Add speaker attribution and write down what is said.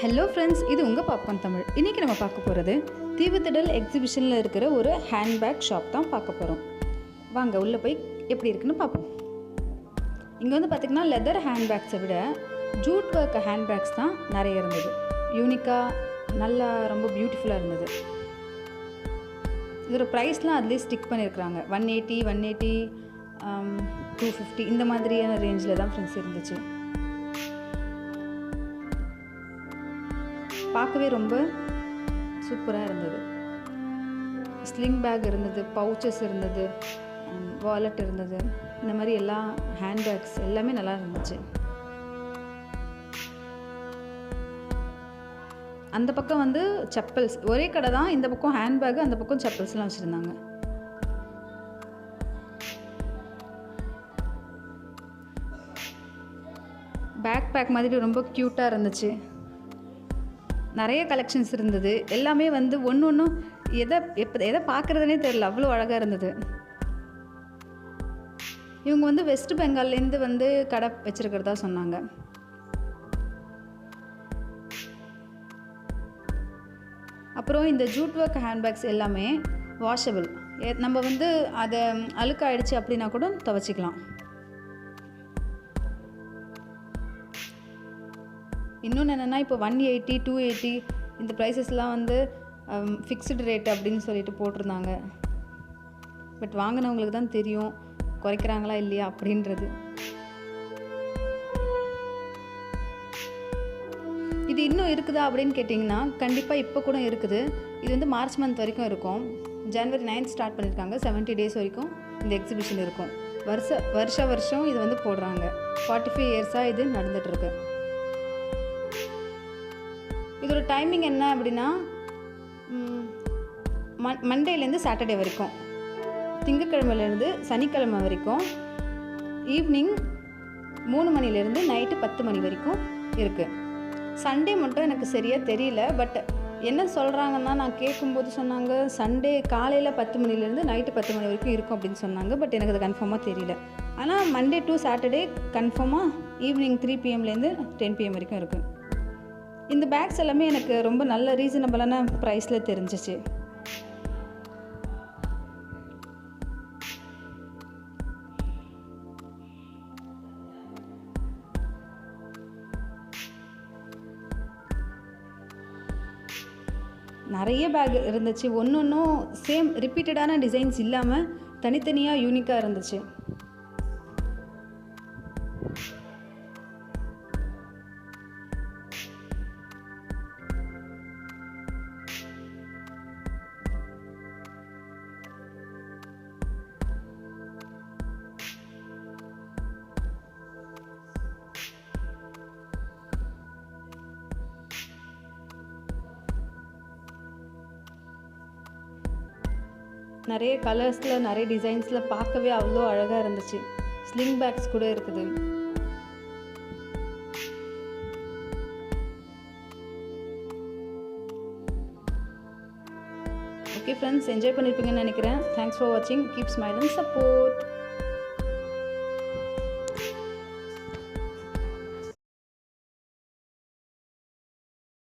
Speaker 1: Hello friends இது உங்கள் popcorn Tamil இன்றைக்கி நம்ம பார்க்க போகிறது தீவுத்திடல் எக்ஸிபிஷனில் இருக்கிற ஒரு ஹேண்ட்பேக் ஷாப் தான் பார்க்க போகிறோம் வாங்க உள்ளே போய் எப்படி இருக்குன்னு பார்ப்போம். இங்கே வந்து பார்த்திங்கன்னா லெதர் ஹேண்ட்பேக்ஸை விட ஜூட் ஒர்க் ஹேண்ட்பேக்ஸ் தான் நிறைய இருந்தது. யூனிக்காக நல்லா ரொம்ப பியூட்டிஃபுல்லாக இருந்தது. இதோட ப்ரைஸ்லாம் அதுலேயே ஸ்டிக் பண்ணியிருக்கிறாங்க one eighty one eighty two um, fifty இந்த மாதிரியான ரேஞ்சில் தான் ஃப்ரெண்ட்ஸ் இருந்துச்சு. பார்க்கவே ரொம்ப சூப்பராக இருந்தது. ஸ்லிங் பேக் இருந்தது பவுச்சஸ் இருந்தது வாலெட் இருந்தது. இந்த மாதிரி எல்லா ஹேண்ட்பேக்ஸ் எல்லாமே நல்லா இருந்துச்சு. அந்த பக்கம் வந்து செப்பல்ஸ் ஒரே கடை தான் இந்த பக்கம் ஹேண்ட்பேக் அந்த பக்கம் செப்பல்ஸ்லாம் வச்சுருந்தாங்க. பேக் பேக் மாதிரி ரொம்ப க்யூட்டாக இருந்துச்சு. நிறைய கலெக்ஷன்ஸ் இருந்தது. எல்லாமே வந்து ஒன்று ஒன்றும் எதை எப்போ எதை பார்க்குறதுனே தெரியல. அவ்வளோ அழகாக இருந்தது. இவங்க வந்து வெஸ்ட் பெங்கால்லேருந்து வந்து கடை வச்சுருக்கிறதா சொன்னாங்க. அப்புறம் இந்த ஜூட் ஒர்க் ஹேண்ட்பேக்ஸ் எல்லாமே வாஷபிள் நம்ம வந்து அதை அழுக்காயிடுச்சு அப்படின்னா கூட துவச்சிக்கலாம். இன்னொன்று என்னென்னா இப்போ ஒன் எயிட்டி டூ எயிட்டி இந்த ப்ரைஸஸ்லாம் வந்து um, ஃபிக்ஸ்டு ரேட் அப்படின்னு சொல்லிட்டு போட்டிருந்தாங்க. பட் வாங்கினவங்களுக்கு தான் தெரியும் குறைக்கிறாங்களா இல்லையா அப்படின்றது. இது இன்னும் இருக்குதா அப்படின்னு கேட்டிங்கன்னா கண்டிப்பாக இப்போ கூட இருக்குது. இது வந்து மார்ச் மந்த் வரைக்கும் இருக்கும். ஜனவரி நைன்த் ஸ்டார்ட் பண்ணியிருக்காங்க செவன்ட்டி டேஸ் வரைக்கும் இந்த எக்ஸிபிஷன் இருக்கும். வருஷ வருஷ வருஷம் இது வந்து போடுறாங்க. ஃபார்ட்டி ஃபைவ் இயர்ஸாக இது நடந்துகிட்ருக்கு இதோட டைமிங் என்ன அப்படின்னா ம மண்டேலேருந்து சாட்டர்டே வரைக்கும். திங்கக்கிழமையிலேருந்து சனிக்கிழமை வரைக்கும் ஈவினிங் மூணு மணிலேருந்து நைட்டு பத்து மணி வரைக்கும் இருக்குது சண்டே மட்டும் எனக்கு சரியாக தெரியல பட் என்ன சொல்கிறாங்கன்னா நான் கேட்கும்போது சொன்னாங்க சண்டே காலையில் பத்து மணிலேருந்து நைட்டு பத்து மணி வரைக்கும் இருக்கும் அப்படின்னு சொன்னாங்க பட் எனக்கு அது கன்ஃபார்மாக தெரியல. ஆனால் மண்டே டு சாட்டர்டே கன்ஃபார்மாக ஈவினிங் த்ரீ பிஎம்லேருந்து டென் பிஎம் வரைக்கும் இருக்குது இந்த பேக்ஸ் எல்லாமே எனக்கு ரொம்ப நல்ல ரீசனபிளான ப்ரைஸில் தெரிஞ்சிச்சு. நிறைய பேக் இருந்துச்சு. ஒன்று ஒன்றும் சேம் ரிப்பீட்டடான டிசைன்ஸ் இல்லாமல் தனித்தனியாக யூனிக்காக இருந்துச்சு. நிறைய கலர்ஸில் நிறைய டிசைன்ஸில் பார்க்கவே அவ்வளோ அழகாக இருந்துச்சு. ஸ்லிங் பேக்ஸ் கூட இருக்குது. ஓகே ஃப்ரெண்ட்ஸ் என்ஜாய் பண்ணியிருப்பீங்கன்னு நினைக்கிறேன். தேங்க்ஸ் ஃபார் வாட்சிங் கீப் ஸ்மைல் அண்ட் சப்போர்ட்